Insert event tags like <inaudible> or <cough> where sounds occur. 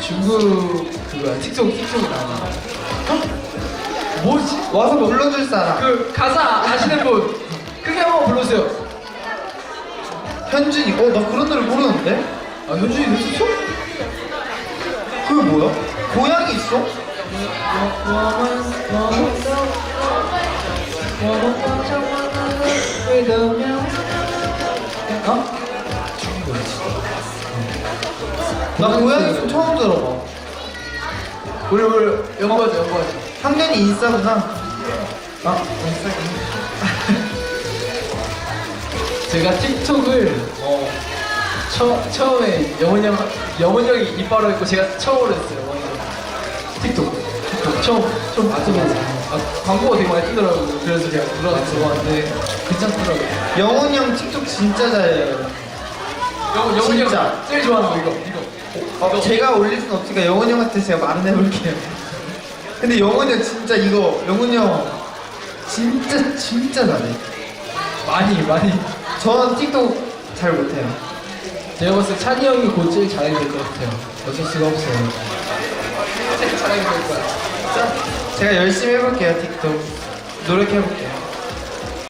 중국 그거야 틱톡 틱톡 나와 뭐지? 와서 불러줄 사람 그 가사 아시는 분 크게 한번 불러주세요 현준이 어나 그런 노래 모르는데? 아 현준이 했었어? 그게 뭐야? 고양이 있어? 어? 나 고양이 좀 처음 들어봐. 우리 우리 연구하자 연구하자. 학년이 인싸구나. 아 <laughs> 제가 틱톡을 어, 처, 처음에 영훈이 형 영훈이 형이 이빨로 했고 제가 처음으로 했어요 먼저 틱톡. 틱톡. 처음 처음 맞으면서 아, 광고가 되게 많이 뜨더라고요. 그래서 제가 들어가서 들어봤는데 괜찮더라고요. 영훈이 형 틱톡 진짜 잘해요 영, 영훈이 진짜. 형 제일 좋아하는 거 이거 이거 어, 제가 올릴 순 없으니까 영훈이 형한테 제가 말은 해볼게요. <laughs> 근데 영훈이 형 진짜 이거 영훈이 형 진짜 진짜 잘해. 많이 많이 전 틱톡 잘 못해요. 제가 봤을 때 찬이 형이 곧 제일 잘하게 될것 같아요 어쩔 수가 없어요 제일 잘하게 될 거야 제가 열심히 해볼게요 틱톡 노력해볼게요.